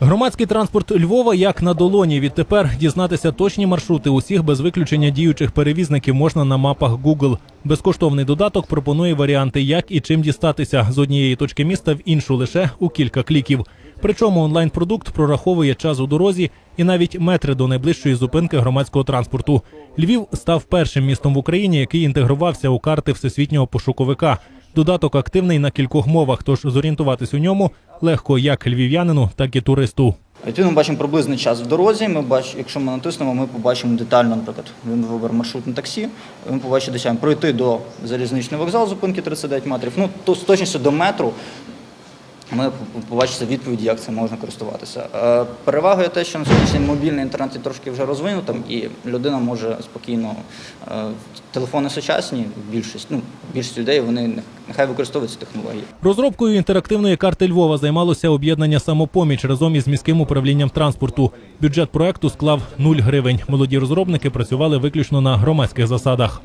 Громадський транспорт Львова як на долоні. Відтепер дізнатися точні маршрути усіх без виключення діючих перевізників можна на мапах Google. Безкоштовний додаток пропонує варіанти, як і чим дістатися з однієї точки міста в іншу лише у кілька кліків. Причому онлайн-продукт прораховує час у дорозі і навіть метри до найближчої зупинки громадського транспорту. Львів став першим містом в Україні, який інтегрувався у карти всесвітнього пошуковика. Додаток активний на кількох мовах, тож зорієнтуватись у ньому легко як львів'янину, так і туристу. Відповідно, ми бачимо приблизний час в дорозі. Ми бач, якщо ми натиснемо, ми побачимо детально, наприклад, він вибере маршрут на таксі. Ми побачимо досягнемо пройти до залізничного вокзалу зупинки 39 метрів. Ну то з точністю до метру. Ми побачимо відповіді, як це можна користуватися. Е, Перевагою те, що на сьогоднішній мобільний інтернет трошки вже розвинутим, і людина може спокійно е, телефони сучасні, більшість ну більшість людей вони нехай використовують ці технології. Розробкою інтерактивної карти Львова займалося об'єднання самопоміч разом із міським управлінням транспорту. Бюджет проекту склав 0 гривень. Молоді розробники працювали виключно на громадських засадах.